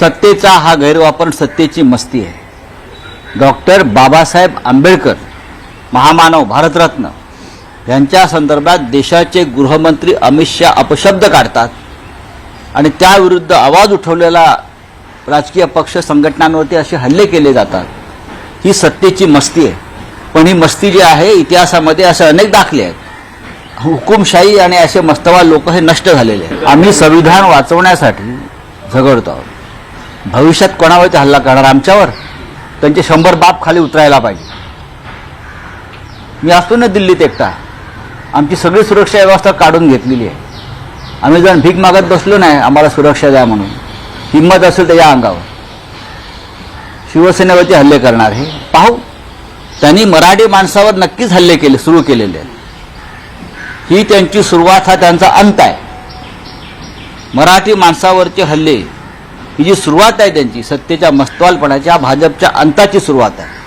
सत्तेचा हा गैरवापर सत्तेची मस्ती आहे. डॉक्टर बाबासाहेब आंबेडकर महामानव भारतरत्न यांच्या संदर्भात देशाचे गृहमंत्री अमित शहा अपशब्द काढतात आणि त्याविरुद्ध आवाज उठवलेला राजकीय पक्ष संघटनांवरती असे हल्ले केले जातात. ही सत्तेची मस्ती आहे. पण ही मस्ती जी आहे इतिहासामध्ये असे अनेक दाखले आहेत. हुकुमशाही आणि असे मस्तवा लोक हे नष्ट झालेले आहेत. आम्ही संविधान वाचवण्यासाठी झगडतो आहोत. भविष्यात कोणावरती हल्ला करणार आमच्यावर? त्यांचे शंभर बाप खाली उतरायला पाहिजे. मी असतो ना दिल्लीत एकटा. आमची सगळी सुरक्षा व्यवस्था काढून घेतलेली आहे. आम्ही जण भीक मागत बसलो नाही आम्हाला सुरक्षा द्या म्हणून. हिंमत असेल तर या अंगावर. शिवसेनेवरती हल्ले करणार हे. पाहू. त्यांनी मराठी माणसावर नक्कीच हल्ले केले सुरू केलेले ही त्यांची सुरुवात हा त्यांचा अंत आहे. मराठी माणसावरचे हल्ले ही जी सुरुवात आहे त्यांची सत्तेच्या मस्तवालपणाची हा भाजपच्या अंताची सुरुवात आहे.